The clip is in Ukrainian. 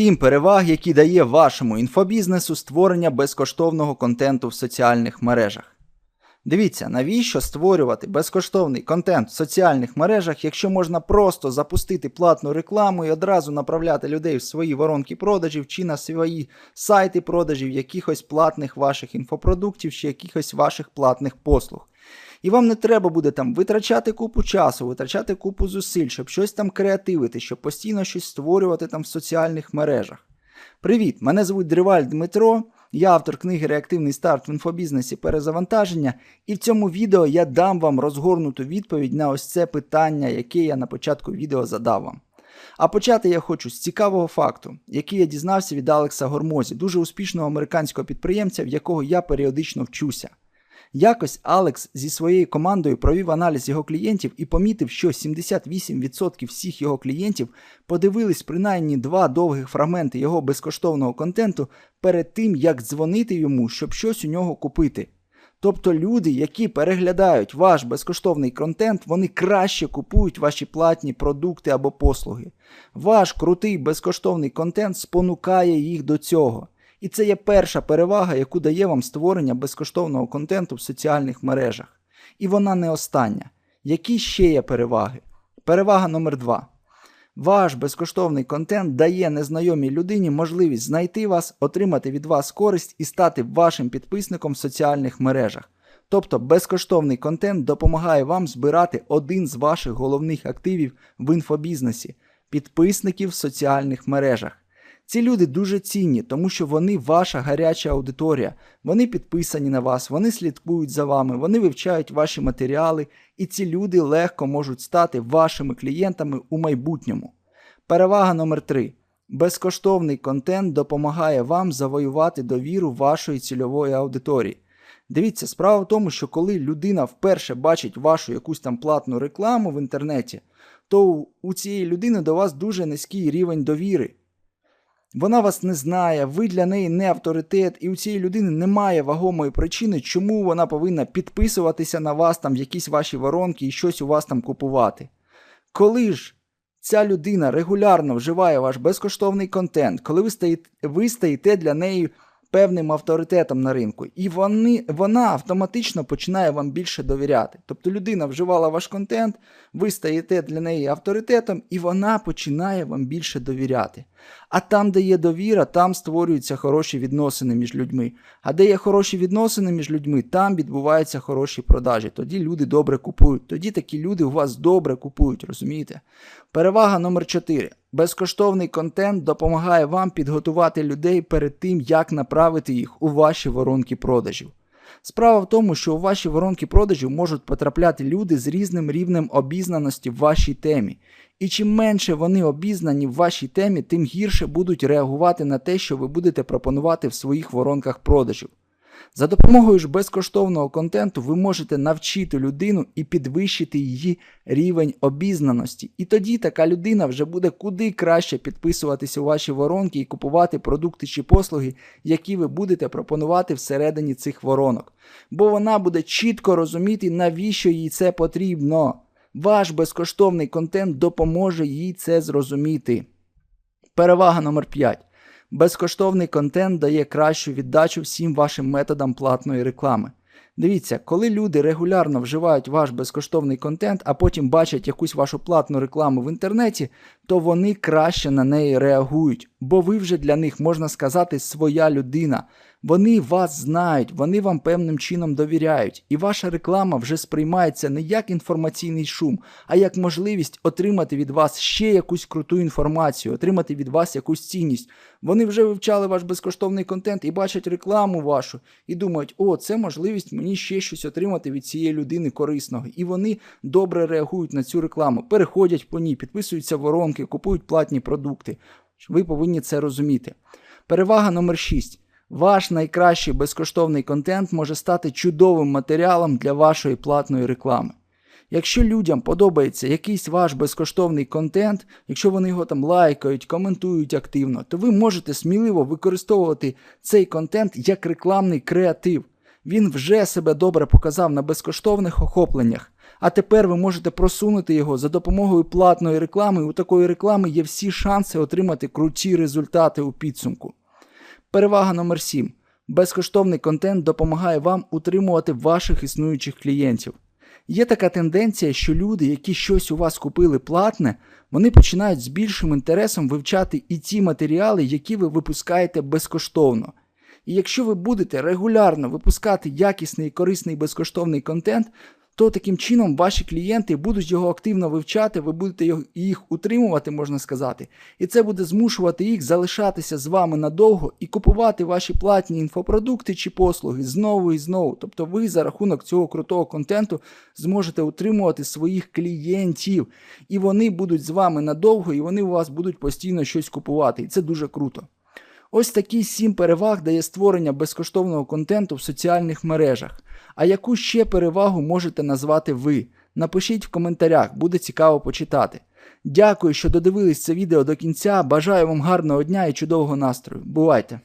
Сім переваг, які дає вашому інфобізнесу створення безкоштовного контенту в соціальних мережах. Дивіться, навіщо створювати безкоштовний контент в соціальних мережах, якщо можна просто запустити платну рекламу і одразу направляти людей в свої воронки продажів чи на свої сайти продажів якихось платних ваших інфопродуктів чи якихось ваших платних послуг. І вам не треба буде там витрачати купу часу, витрачати купу зусиль, щоб щось там креативити, щоб постійно щось створювати там в соціальних мережах. Привіт! Мене звуть Дриваль Дмитро, я автор книги Реактивний старт в інфобізнесі перезавантаження, і в цьому відео я дам вам розгорнуту відповідь на ось це питання, яке я на початку відео задав вам. А почати я хочу з цікавого факту, який я дізнався від Алекса Гормозі, дуже успішного американського підприємця, в якого я періодично вчуся. Якось Алекс зі своєю командою провів аналіз його клієнтів і помітив, що 78% всіх його клієнтів подивились принаймні два довгих фрагменти його безкоштовного контенту перед тим, як дзвонити йому, щоб щось у нього купити. Тобто люди, які переглядають ваш безкоштовний контент, вони краще купують ваші платні продукти або послуги. Ваш крутий безкоштовний контент спонукає їх до цього. І це є перша перевага, яку дає вам створення безкоштовного контенту в соціальних мережах. І вона не остання. Які ще є переваги? Перевага номер два. Ваш безкоштовний контент дає незнайомій людині можливість знайти вас, отримати від вас користь і стати вашим підписником в соціальних мережах. Тобто безкоштовний контент допомагає вам збирати один з ваших головних активів в інфобізнесі підписників в соціальних мережах. Ці люди дуже цінні, тому що вони ваша гаряча аудиторія, вони підписані на вас, вони слідкують за вами, вони вивчають ваші матеріали, і ці люди легко можуть стати вашими клієнтами у майбутньому. Перевага номер 3 Безкоштовний контент допомагає вам завоювати довіру вашої цільової аудиторії. Дивіться, справа в тому, що коли людина вперше бачить вашу якусь там платну рекламу в інтернеті, то у цієї людини до вас дуже низький рівень довіри. Вона вас не знає, ви для неї не авторитет, і у цієї людини немає вагомої причини, чому вона повинна підписуватися на вас там якісь ваші воронки і щось у вас там купувати. Коли ж ця людина регулярно вживає ваш безкоштовний контент, коли ви стаєте, ви стаєте для неї певним авторитетом на ринку, і вони, вона автоматично починає вам більше довіряти. Тобто людина вживала ваш контент, ви стаєте для неї авторитетом, і вона починає вам більше довіряти. А там, де є довіра, там створюються хороші відносини між людьми. А де є хороші відносини між людьми, там відбуваються хороші продажі. Тоді люди добре купують. Тоді такі люди у вас добре купують, розумієте? Перевага номер 4. Безкоштовний контент допомагає вам підготувати людей перед тим, як направити їх у ваші воронки продажів. Справа в тому, що у ваші воронки продажів можуть потрапляти люди з різним рівнем обізнаності в вашій темі. І чим менше вони обізнані в вашій темі, тим гірше будуть реагувати на те, що ви будете пропонувати в своїх воронках продажів. За допомогою ж безкоштовного контенту ви можете навчити людину і підвищити її рівень обізнаності. І тоді така людина вже буде куди краще підписуватися у ваші воронки і купувати продукти чи послуги, які ви будете пропонувати всередині цих воронок. Бо вона буде чітко розуміти, навіщо їй це потрібно. Ваш безкоштовний контент допоможе їй це зрозуміти. Перевага номер 5. Безкоштовний контент дає кращу віддачу всім вашим методам платної реклами. Дивіться, коли люди регулярно вживають ваш безкоштовний контент, а потім бачать якусь вашу платну рекламу в інтернеті, то вони краще на неї реагують, бо ви вже для них, можна сказати, своя людина. Вони вас знають, вони вам певним чином довіряють, і ваша реклама вже сприймається не як інформаційний шум, а як можливість отримати від вас ще якусь круту інформацію, отримати від вас якусь цінність. Вони вже вивчали ваш безкоштовний контент і бачать рекламу вашу, і думають, о, це можливість мені ще щось отримати від цієї людини корисного. І вони добре реагують на цю рекламу, переходять по ній, підписуються воронки, купують платні продукти. Ви повинні це розуміти. Перевага номер 6. Ваш найкращий безкоштовний контент може стати чудовим матеріалом для вашої платної реклами. Якщо людям подобається якийсь ваш безкоштовний контент, якщо вони його там лайкають, коментують активно, то ви можете сміливо використовувати цей контент як рекламний креатив. Він вже себе добре показав на безкоштовних охопленнях. А тепер ви можете просунути його за допомогою платної реклами. У такої реклами є всі шанси отримати круті результати у підсумку. Перевага номер 7. Безкоштовний контент допомагає вам утримувати ваших існуючих клієнтів. Є така тенденція, що люди, які щось у вас купили платне, вони починають з більшим інтересом вивчати і ті матеріали, які ви випускаєте безкоштовно. І якщо ви будете регулярно випускати якісний корисний безкоштовний контент, то таким чином ваші клієнти будуть його активно вивчати, ви будете їх утримувати, можна сказати, і це буде змушувати їх залишатися з вами надовго і купувати ваші платні інфопродукти чи послуги знову і знову. Тобто ви за рахунок цього крутого контенту зможете утримувати своїх клієнтів, і вони будуть з вами надовго, і вони у вас будуть постійно щось купувати. І це дуже круто. Ось такі сім переваг дає створення безкоштовного контенту в соціальних мережах. А яку ще перевагу можете назвати ви? Напишіть в коментарях, буде цікаво почитати. Дякую, що додивились це відео до кінця. Бажаю вам гарного дня і чудового настрою. Бувайте!